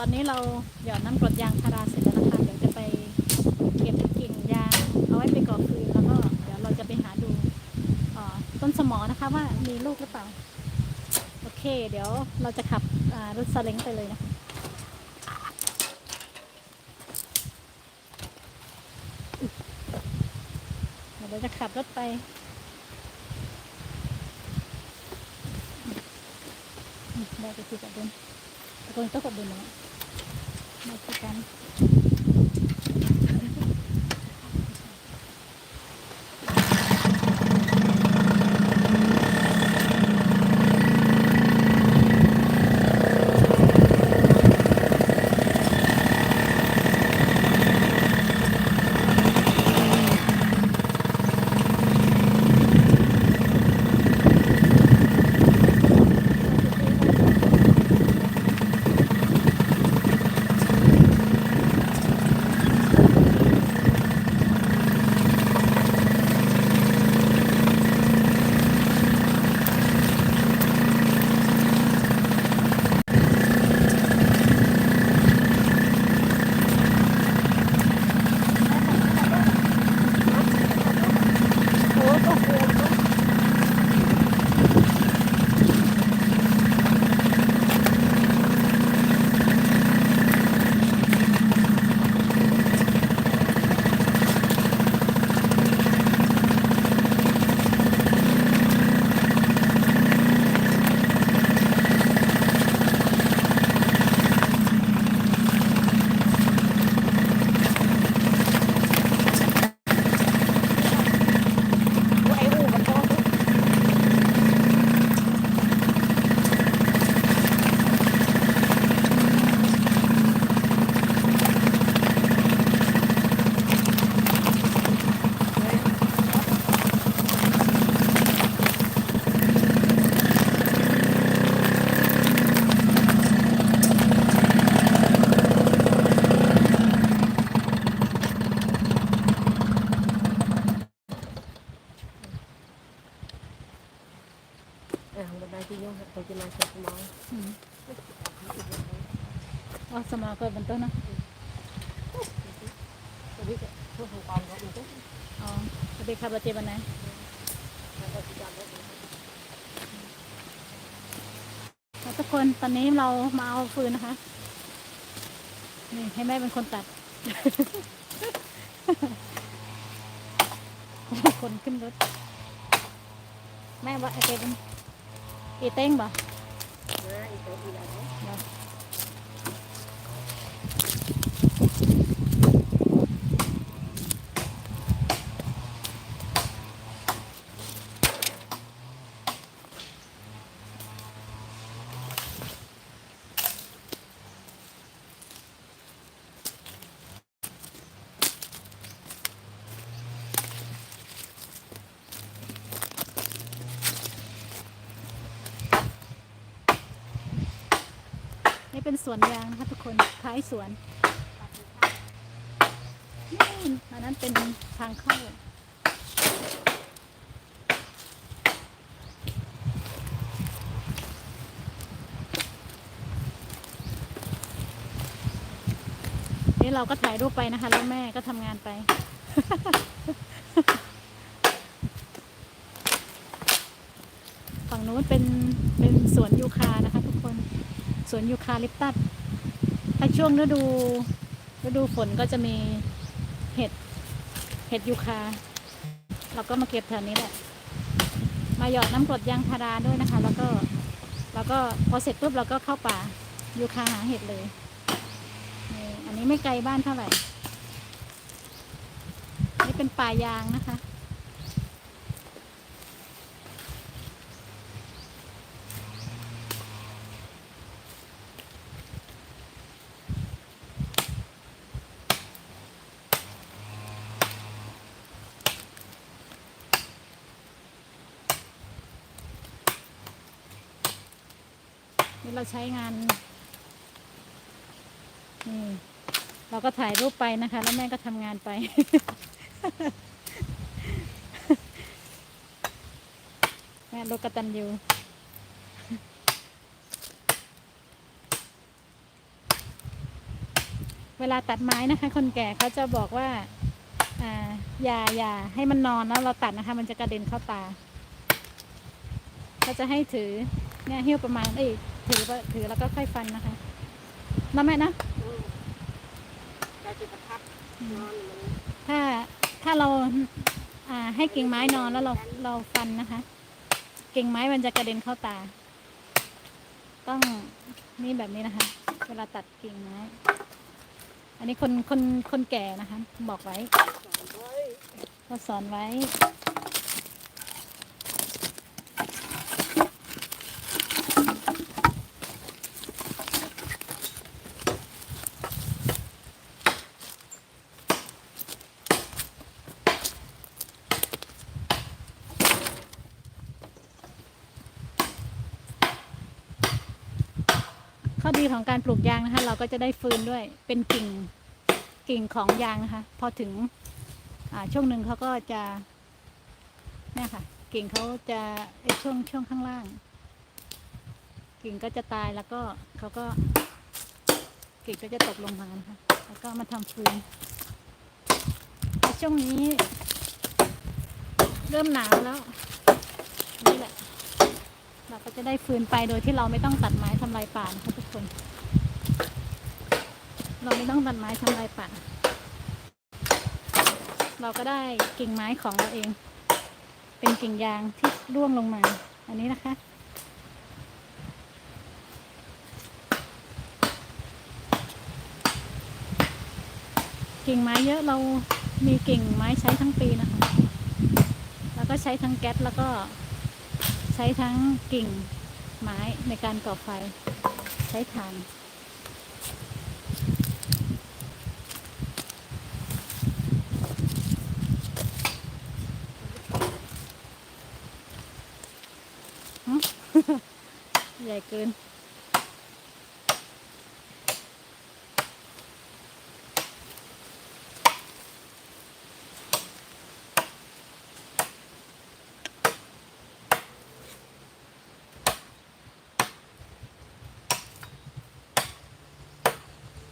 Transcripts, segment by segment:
ตอนนี้เราหยอดน้ำกรดยางพาราเสร็จแล้วนะคะเดี๋ยวจะไปเก็บกิ่งยางเอาไว้ไปก่อฟืนแล้วก็เดี๋ยวเราจะไปหาดูต้นสมอนะคะว่ามีลูกหรือเปล่า โอเค เดี๋ยวเราจะขับรถซาเล้งไปเลยนะคะเดี๋ยวเราจะขับรถไปมได้ไปคุยกับบุญตะโกนต้องกับบุญนะ มาคุยกัน เอามาเอาฟืนนะคะ นี่ให้แม่เป็นคนตัด คนขึ้นรถ แม่ว่าไอเต้เป็นอีเต้งบ่นะอีกตัวอีกแล้ว สวนยางนะคะทุกคนท้ายสวนนี่อันนั้นเป็นทางเข้านี่เราก็ถ่ายรูปไปนะคะ แล้วแม่ก็ทำงานไป ฝั่งนู้นเป็นเป็นสวนยูคานะคะ สวนยูคาลิปตัสถ้าช่วงฤดูฤดูฝนก็จะมีเห็ดเห็ดยูคา เราก็มาเก็บแถวนี้แหละ มาหยอดน้ำกรดยางพาราด้วยนะคะ แล้วก็แล้วก็พอเสร็จปุ๊บเราก็เข้าป่ายูคาหาเห็ดเลยนี่อันนี้ไม่ไกลบ้านเท่าไหร่ นี่เป็นป่ายางนะคะ นี่เราใช้งานนี่เราก็ถ่ายรูปไปนะคะ แล้วแม่ก็ทำงานไป แม่รถกตันอยู่เวลาตัดไม้นะคะ คนแก่เขาจะบอกว่าอ่าอย่าอย่าให้มันนอนแล้วเราตัดนะคะ มันจะกระเด็นเข้าตาเขาจะให้ถือเนี่ยหิ้วประมาณเอ้ย ถือว่าถือแล้วก็ค่อยฟันนะคะนะแม่นะอืมเราจะประทับนอนมันถ้าถ้าเราอ่าให้กิ่งไม้นอนแล้วเราเราฟันนะคะ กิ่งไม้มันจะกระเด็นเข้าตา ต้องนี่แบบนี้นะคะ เวลาตัดกิ่งไม้ อันนี้คนคนคนแก่นะคะ บอกไว้สอนไว้ก็สอนไว้ ข้อดีของการปลูกยางนะคะ เราก็จะได้ฟืนด้วยเป็นกิ่งกิ่งของยางนะคะ พอถึงช่วงหนึ่งเขาก็จะเนี่ยค่ะ กิ่งเขาจะไอช่วงช่วงข้างล่าง กิ่งก็จะตายแล้วก็เขาก็ กิ่งก็จะตกลงมานะคะแล้วก็มาทำฟืนช่วงนี้ เริ่มหนาวแล้วนี่แหละ เราก็จะได้ฟืนไปโดยที่เราไม่ต้องตัดไม้ทำลายป่านะคะทุกคน เราไม่ต้องตัดไม้ทำลายป่า เราก็ได้กิ่งไม้ของเราเอง เป็นกิ่งยางที่ร่วงลงมา อันนี้นะคะ กิ่งไม้เยอะเรามีกิ่งไม้ใช้ทั้งปีนะคะ แล้วก็ใช้ทั้งแก๊สแล้วก็ ใช้ทั้งกิ่งไม้ในการก่อไฟ ใช้ถ่านใหญ่เกิน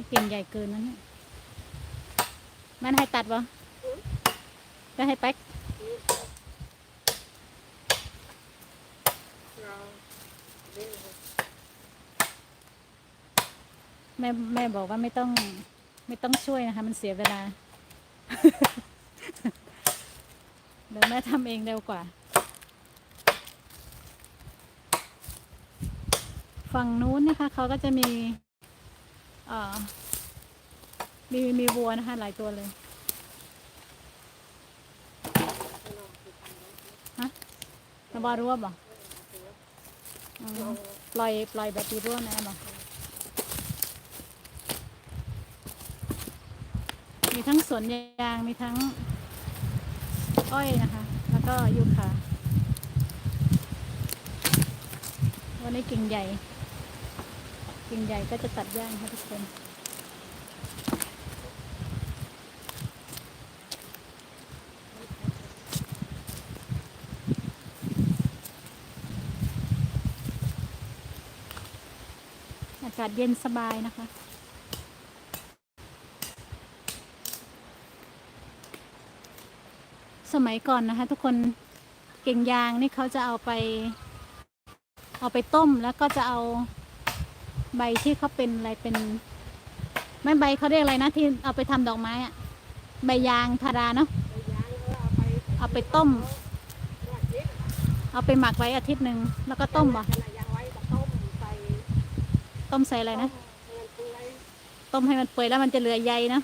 นี่กิ่งใหญ่เกินนั่นแมันให้ตัดบ่ก็ให้แป๊กแม่แม่บอกว่าไม่ต้องไม่ต้องช่วยนะคะ มันเสียเวลา เดี๋ยวแม่ทำเองเร็วกว่า ฝั่งนู้นนะคะเขาก็จะมี มีมีวัวนะคะหลายตัวเลยฮะระบารั้วบ่อืมปล่อยปล่อยแบบปีรั้วนะบ่มีทั้งสวนยางมีทั้ง อ้อยนะคะ แล้วก็ยูคาวันนี้กิ่งใหญ่ กิ่งใหญ่ก็จะตัดย่างค่ะทุกคนอากาศเย็นสบายนะคะสมัยก่อนนะคะ ทุกคนเก่งยางนี่เขาจะเอาไป เอาไปต้มแล้วก็จะเอา ใบที่เขาเป็นอะไรเป็นไม่ใบเขาเรียกอะไรนะที่เอาไปทำดอกไม้อะใบยางพาราเนาะเอาไปต้ม เอาไปหมักไว้อาทิตย์หนึ่งแล้วก็ต้มบ่ะต้มใส่อะไรนะต้มให้มันเปื่อยแล้วมันจะเหลือใยนะ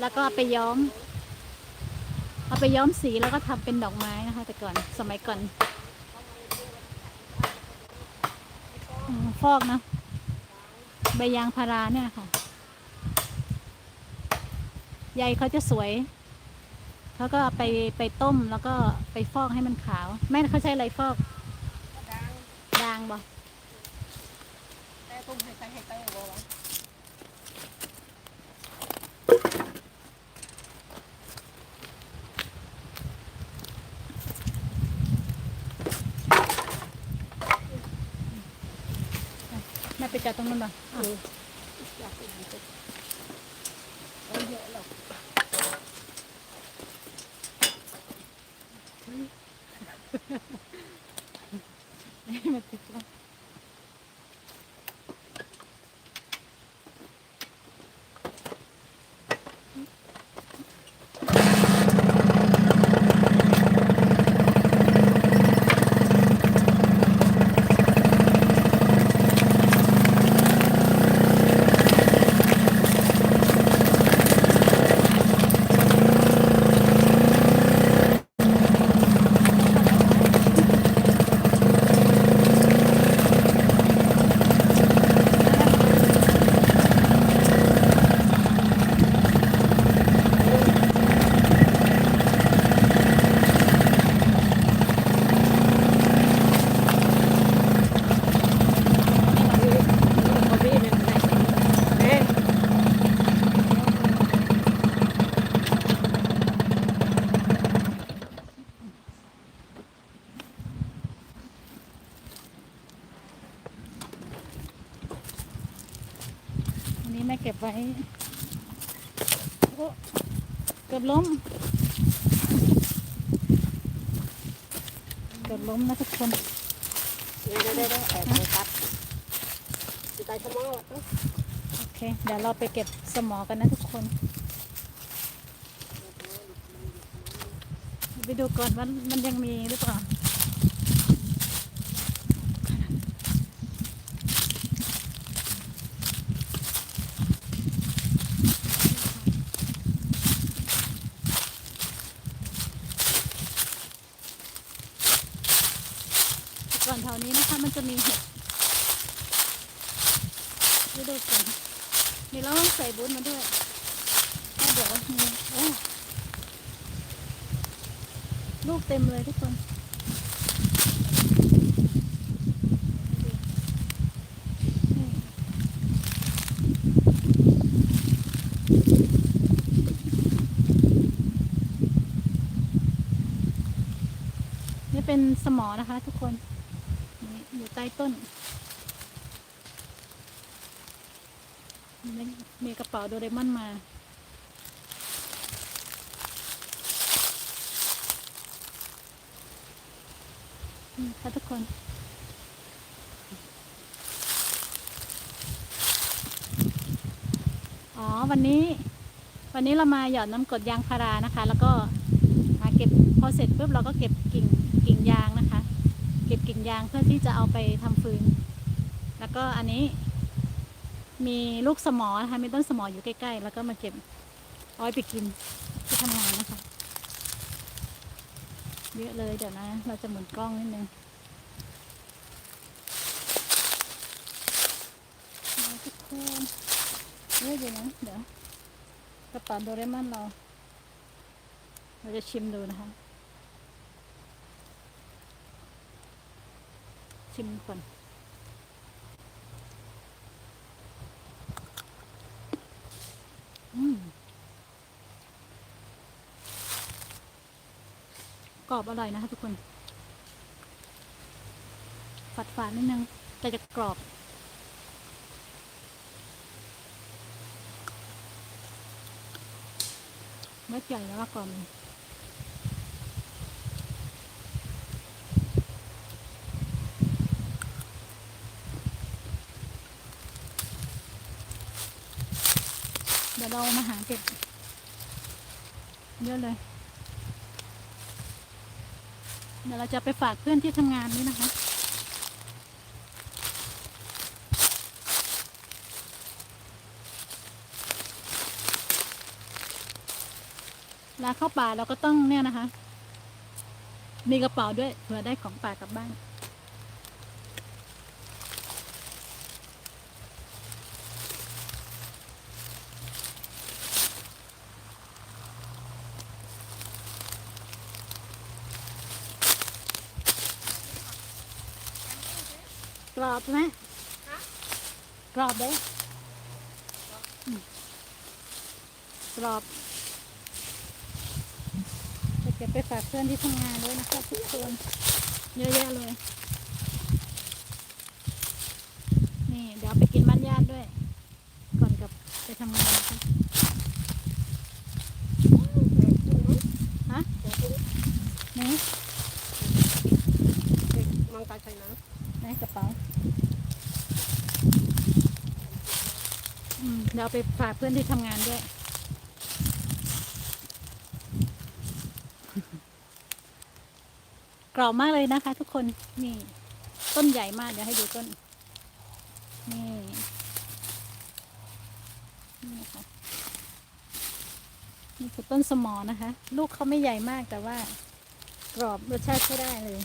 แล้วก็เอาไปย้อม เอาไปย้อมสีแล้วก็ทำเป็นดอกไม้นะคะ แต่ก่อนสมัยก่อนฟอกเนะ ใบยางพาราเนี่ยค่ะ ใยเขาจะสวย เขาก็เอาไปไปต้มแล้วก็ไปฟอกให้มันขาว แม่เขาใช้อะไรฟอกก็ดังดางบ่แต่ต้มให้ใส่ให้เต้บ่วะ แม่ไปจัดตรงนู้นบ่ เอออยากกินมันจะ ไม่เยอะหรอก มาติดแล้วอั นนี้แม่เก็บไว้โอ้เกือบล้ม เกือบล้มนะทุกคนเดี๋ยวเดี๋ยวเดี๋ยวแอบไปตัดจะตายขโมยโอเค เดี๋ยวเราไปเก็บสมอกันนะทุกคน ไปดูก่อนว่ามันยังมีหรือเปล่า ก่อนแถวนี้นะคะ มันจะมีเห็ดไปดูก่อนมีเราต้องใส่บุญมาด้วยแล้วเดี๋ยวโอ้ลูกเต็มเลยทุกคนนี่เป็นสมอนะคะทุกคน ใต้ต้นมีมีกระเป๋าโดเรมอนมา นี่ค่ะทุกคนอ๋อวันนี้ วันนี้เรามาหยอดน้ำกดยางพารานะคะ แล้วก็มาเก็บพอเสร็จปุ๊บเราก็เก็บกิ่งกิ่งยางนะคะ เก็บกิ่งยางเพื่อที่จะเอาไปทำฟืน แล้วก็อันนี้มีลูกสมอนะคะมีต้นสมออยู่ใกล้ๆ แล้วก็มาเก็บเอาไว้ไปกินที่ทำงานนะคะ เยอะเลยเดี๋ยวนะ เราจะหมุนกล้องนิดนึงเอาทุกคนเยอะอยู่นะเดี๋ยวกระเป๋าโดเรมอนเรา เราจะชิมดูนะคะ ชิมก่อนอืมกรอบอร่อยนะคะทุกคนฝัดฝาดนิดนึง แต่จะกรอบเม็ดใหญ่แล้วก็กรอบเลยเดี๋ยว เก็บเยอะเลย เดี๋ยวเราจะไปฝากเพื่อนที่ทำงานนี้นะคะเวลาเข้าป่าเราก็ต้องเนี่ยนะคะ มีกระเป๋าด้วยเผื่อได้ของป่ากลับบ้าน กรอบไหมกรอบเลยอืมกรอบจะเก็บไปฝากเพื่อนที่ทำงานด้วยนะคะทุกคนเยอะแยะเลย นี่ เดี๋ยวไปกินบ้านญาติด้วย ก่อนกลับไปทำงานนะคะ เอาไปฝากเพื่อนที่ทำงานด้วย กรอบมากเลยนะคะ ทุกคน นี่ ต้นใหญ่มาก เดี๋ยวให้ดูต้น นี่ นี่นะคะนี่คือต้นสมอนะคะ ลูกเขาไม่ใหญ่มากแต่ว่า กรอบรสชาติใช้ได้เลย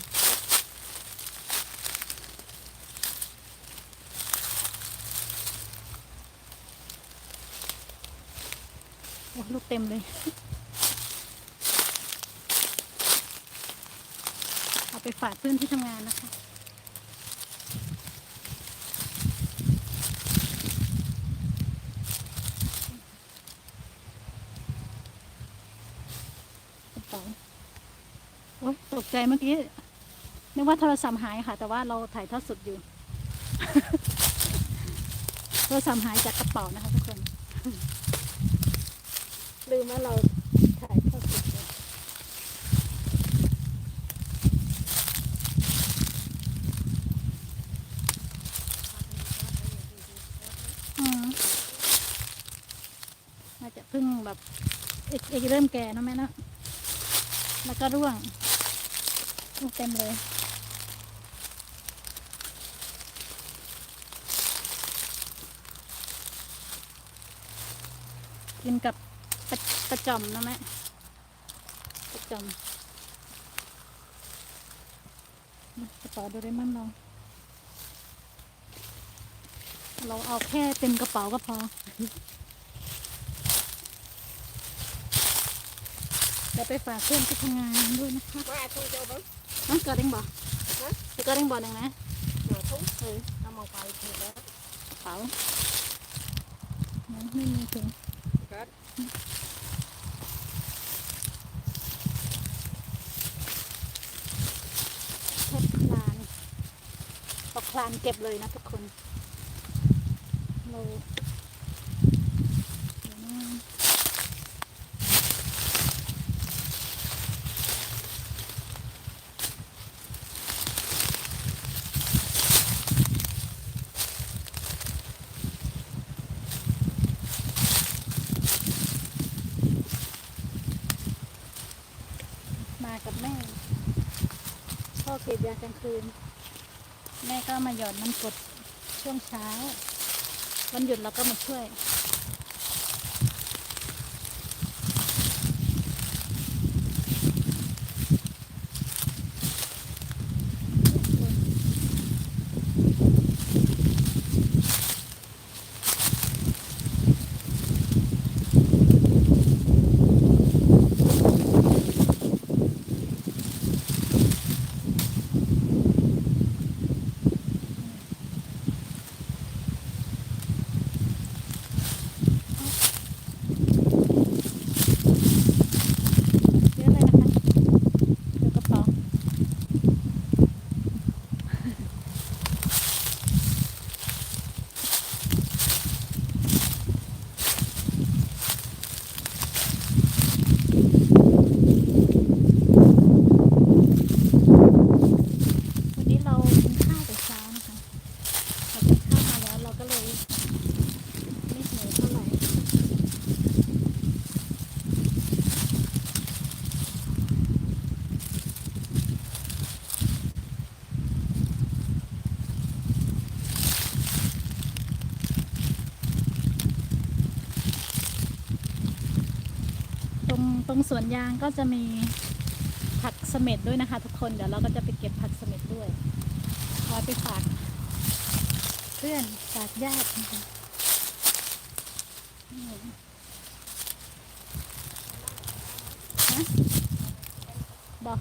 ลูกเต็มเลย เอาไปฝากเพื่อนที่ทำงานนะคะกระเป๋าโอ๊ยตกใจเมื่อกี้ นึกว่าโทรศัพท์หายค่ะ แต่ว่าเราถ่ายทอดสดอยู่ โทรศัพท์หายจากกระเป๋านะคะทุกคน ลืมว่าเราถ่ายทอดสดอยู่อืมน่าจะเพิ่งแบบเอกเอกเริ่มแก่นะแม่เนะแล้วก็ร่วงลูกเต็มเลยกินกับ ปลาปลาจอมนะแม่ปลาจอมมากระเป๋าโดเรมอนเราเราเอาแค่เต็มกระเป๋าก็พอเดี๋ยวไปฝากเพื่อนที่ทำงานด้วยนะคะมาทุ่งเจ้าบ้างน้องเกิดเด้งบ่ฮะจะเกิดเด้งบ่หนึ่งนะหนาทุ่งเออเอามาไปถูกแล้วกระเป๋าไหนไม่มีถุง ก็ เพชรคลานปอกค ลานเก็บเลยนะทุกคนเราเดี๋ยวนมากับแม่พ่อกรีดยากลางคืน แม่ก็มาหยอดน้ำกดช่วงเช้า วันหยุดเราก็มาช่วยอะเลยนะคะเดี๋ยวกระเป๋าวันนี้เรากินข้าวแต่เช้านะคะเรากินข้าวมาแล้วเราก็เลยไม่หิวเท่าไหร่ ตรงตรงสวนยาง ก็จะมีผักเสม็ดด้วยนะคะ ทุกคนเดี๋ยวเราก็จะไปเก็บผักเสม็ดด้วยเอาไปฝากเพื่อนฝากญาตินะคะบอก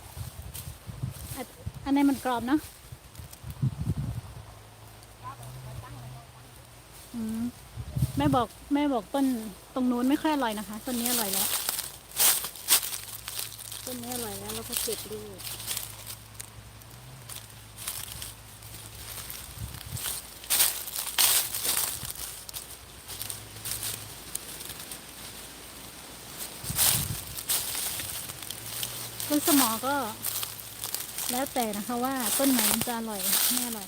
อันอันนี้มันกรอบเนาะอืมแม่บอกแม่บอกต้นตรงนู้นไม่ค่อยอร่อยนะคะ ต้นนี้อร่อยแล้ว ต้นนี้อร่อยแล้วเราก็เก็บลูกต้นสมอก็ แล้วแต่นะคะว่าต้นไหนมันจะอร่อยไม่อร่อย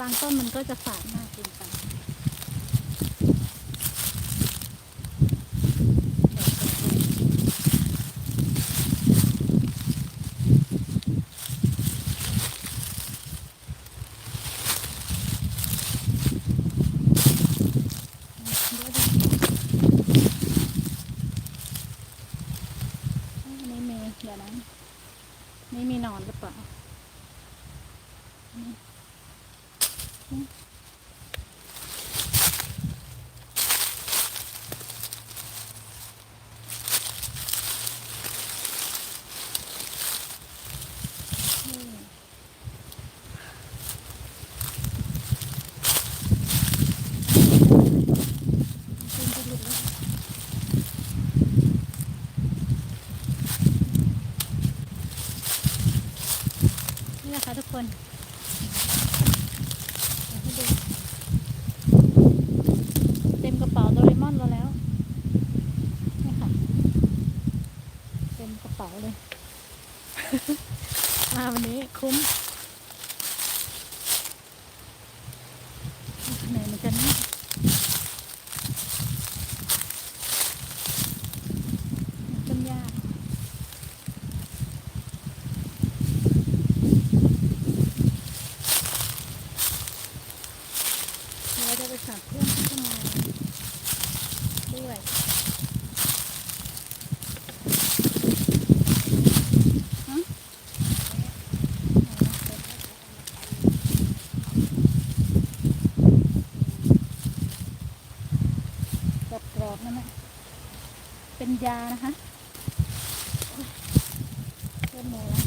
บางต้นมันก็จะฝาดมากเกินไปอันนี้มีเดี๋ยวนะนี่มีหนอนหรือเปล่า นี่นะคะทุกคนเดี๋ยวให้ดูเต็มกระเป๋าโดเรมอนเราแล้วนี่ค่ะ เต็มกระเป๋าเลย มาวันนี้คุ้มเหนื่อยเหมือนกันนะ ต้นหญ้าเราจะไปสั่งเครื่องที่ทำงานด้วยกรอบกรอบๆนั่นแหละเป็นยานะคะเริ่มมือแล้ว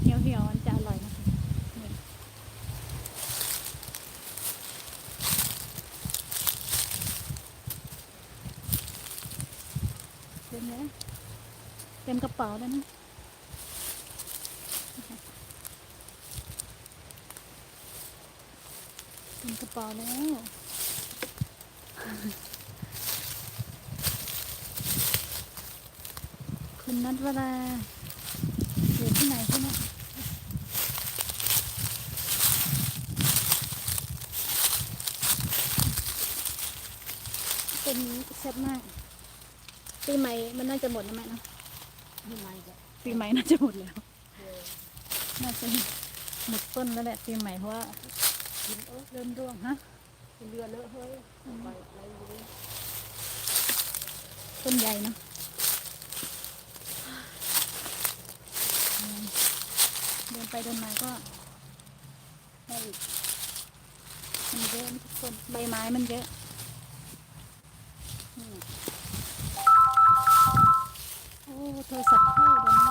เหี่ยวเหี่ยวๆมันจะอร่อยนะคะนี่เต็มเลยเต็มกระเป๋าแล้วนะเต็มกระเป๋าแล้วคุณนัทวราอยู่ที่ไหนคะเนี่ยเป็นนี้แซ่บมากปีใหม่มันน่าจะหมดแล้วแม่เนอะ ทำไมก็ปีใหม่น่าจะหมดแล้ว น่าจะหมดต้นแล้วแหละปีใหม่เพราะว่ากินเออเริ่มร่วงฮะเรือเลอะเฮ้ยไปอะไรอยู่ต้นใหญ่เนาะอืมเดินไปเดินมาก็ได้อีกมันเยอะนะทุกคนใบไม้มันเยอะ โทรศัพท์เข้าดี๋ยว